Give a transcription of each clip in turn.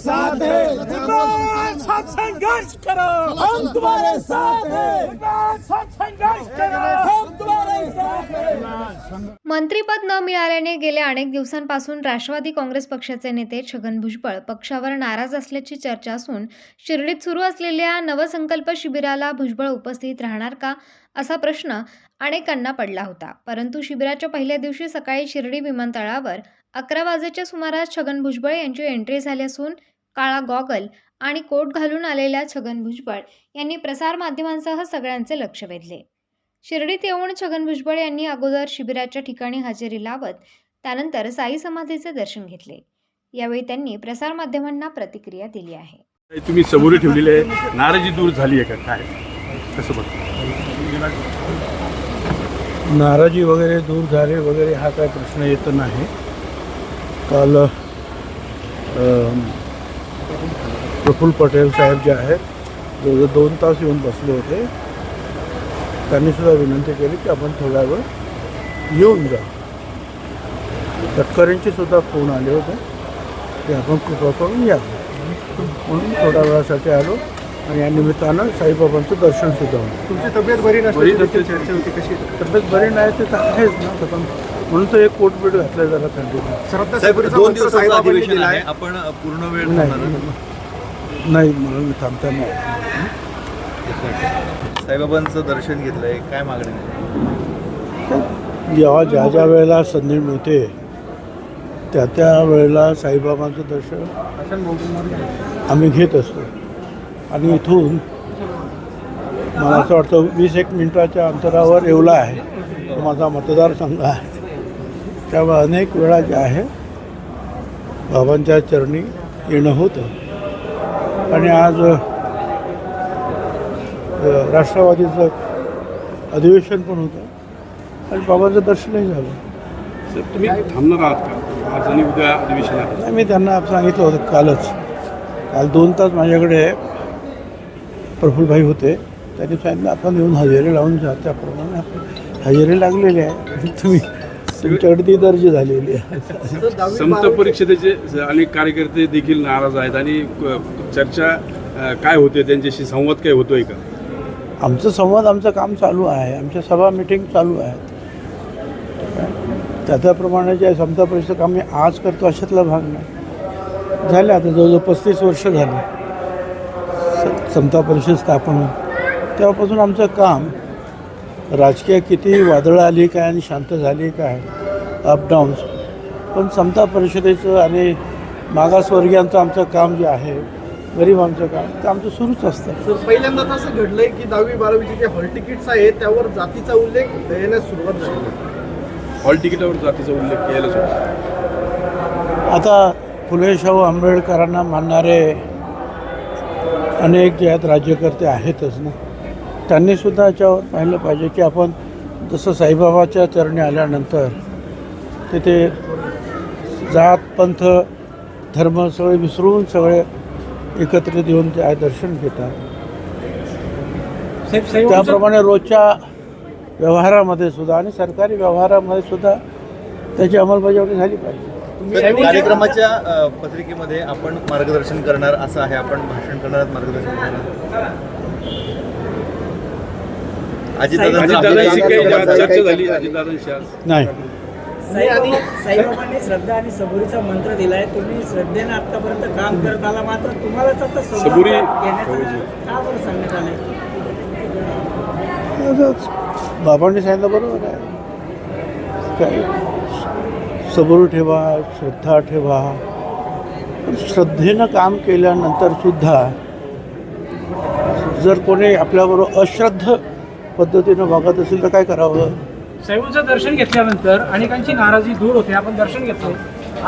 साथ हैं। साथ संघर्ष करो। हम तुम्हारे साथ हैं। साथ संघर्ष करो। हम तुम्हारे साथ हैं। मंत्रीपद न मिळाल्याने गेल्या अनेक दिवसांपासून राष्ट्रवादी काँग्रेस पक्षाचे नेते छगन भुजबळ पक्षावर नाराज असल्याची चर्चा असून शिर्डीत सुरू असलेल्या नवसंकल्प शिबिराला भुजबळ उपस्थित राहणार का असा प्रश्न अनेकांना पडला होता. परंतु शिबिराच्या पहिल्या दिवशी सकाळी शिर्डी विमानतळावर अकरा वाजेच्या सुमारास छगन भुजबळ यांची एंट्री झाली असून काळा गॉगल आणि कोट घालून आलेल्या छगन भुजबळ यांनी प्रसारमाध्यमांसह सगळ्यांचे लक्ष वेधले. शिर्डीत येऊन छगन भुजबळ यांनी अगोदर शिबिराच्या ठिकाणी हजेरी लावत त्यानंतर साई समाधीचे दर्शन घेतले. यावेळी त्यांनी प्रसारमाध्यमांना प्रतिक्रिया दिली आहे. तुम्ही सबुरी ठेवलेली आहे. नाराजी दूर झाली आहे का? काय? कसं बघतो? नाराजी वगैरे दूर झाले वगैरे हा काय प्रश्न येत नाही. काल प्रफुल्ल पटेल साहेब जे आहेत जवळजवळ दोन तास येऊन बसले होते त्यांनी सुद्धा विनंती केली की आपण थोडा वेळ येऊन जा. तटकरेंचे सुद्धा फोन आले होते की आपण कृपा करून या. म्हणून थोड्या वेळासाठी आलो आणि या निमित्तानं साईबाबांचं दर्शन सुद्धा होतं. तुमची तब्येत बरी चर्चा होती कशी? तब्येत बरी नाही ते तर आहेच ना पण म्हणून तर एक कोट बीट घातलं साहेब सबुरीचा दोन दिवसाचं अधिवेशन दिला आहे. आपण पूर्ण वेळ नाही. थांबणार नाही म्हणून मी थांबता नाही. साईबाबांचं दर्शन घेतलंय. काय मागणी आहे? जेव्हा ज्या ज्या वेळेला संधी मिळते त्या त्या वेळेला साईबाबांचं दर्शन आम्ही घेत असतो. आणि इथून मला असं वाटतं वीस एक मिनिटाच्या अंतरावर येवला आहे. तो माझा मतदारसंघ आहे. त्यामुळे अनेक वेळा जे आहे बाबांच्या चरणी येणं होतं. आणि आज राष्ट्रवादीचं अधिवेशन पण होतं. आणि बाबांचं दर्शनही झालं. साहेब तुम्ही थांबणार आहात का? आज आणि उद्या अधिवेशन मी त्यांना सांगितलं होतं कालच. काल दोन तास माझ्याकडे प्रफुल्लभाई होते. त्यांनी सांगितलं आपण येऊन हजेरी लावून जा त्याप्रमाणे आपण हजेरी लागलेली आहे. तुम्ही तुमच्याकडे ती दर्ज झालेली आहे. समता परीक्षेचे अनेक कार्यकर्ते देखील नाराज आहेत आणि चर्चा काय होते त्यांच्याशी संवाद काय होतोय का? आमचं संवाद आमचं काम चालू आहे. आमच्या सभा मिटिंग चालू आहेत. त्या त्याप्रमाणे जे समता परिषद काम मी आज करतो अशातला भाग नाही. झाले आता जवळजवळ पस्तीस वर्ष झाले. समता परिषद स्थापन. तेव्हापासून आमचं काम राजकीय किती वादळं आली काय आणि शांत झाली काय? अपडाऊन्स पण समता परिषदेचं आणि मागासवर्गीयांचं आमचं काम जे आहे गरिबांचं काम ते आमचं सुरूच असतं. तर पहिल्यांदाच असं घडलंय की दहावी बारावीचे जे हॉल तिकीट्स आहेत त्यावर जातीचा उल्लेख देण्यास सुरुवात झाली. आहे. हॉल तिकिटावर जातीचा उल्लेख केलाच आता फुले शाहू आंबेडकरांना मानणारे अनेक जे आहेत राज्यकर्ते आहेतच ना. त्यांनी सुद्धा याच्यावर पाहिलं पाहिजे की आपण जसं साईबाबाच्या चरणी आल्यानंतर तिथे जात पंथ धर्म सगळे विसरून सगळे एकत्रित येऊन ते दर्शन घेतात. त्याप्रमाणे रोजच्या व्यवहारामध्ये सुद्धा आणि सरकारी व्यवहारामध्ये सुद्धा त्याची अंमलबजावणी झाली पाहिजे. कार्यक्रमाच्या पत्रिकेमध्ये आपण मार्गदर्शन करणार असं आहे आपण भाषण करणार मार्गदर्शन करणार अजितदादांची काही अजितदादांचं चर्चा झाली अजितदादांशी आज. नाही. साईबाबा साईबाबांनी श्रद्धा आणि सबुरीचा मंत्र दिलाय. तुम्ही श्रद्धेनं आतापर्यंत काम करत आला मात्र तुम्हालाच आता सवलत सबुरी- घेण्याचं का बरं सांगण्यात आलंय? असंच. बाबांनी सांगितलं बरोबर आहे. काय? सबूर ठेवा श्रद्धा ठेवा. पण श्रद्धेनं काम केल्यानंतर सुद्धा जर कोणी आपल्याबरोबर अश्रद्ध पद्धतीनं वागत असेल तर काय करावं? साहेबांचं दर्शन घेतल्यानंतर अनेकांची नाराजी दूर होते. आपण दर्शन घेतलं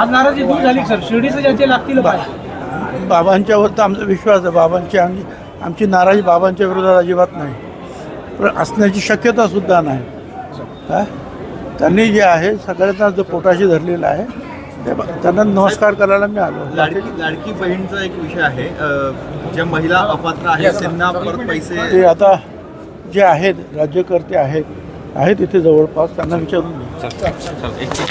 आज नाराजी दूर झाली सर. शिर्डीचं ज्यांचे लागतील बाबांच्यावर तर आमचा विश्वास आहे. बाबांची आमची आमची नाराजी बाबांच्या विरोधात अजिबात नाही. पण असण्याची शक्यता सुद्धा नाही. काय त्यांनी जे आहे सगळ्यांना जो पोटाशी धरलेला आहे ते त्यांना नमस्कार करायला मी आलो. लाडकी लाडकी बहीणचा एक विषय आहे. ज्या महिला अपात्र आहेत त्यांना परत पैसे ते आता जे आहेत राज्यकर्ते आहेत आहेत इथे जवळपास त्यांना विचारून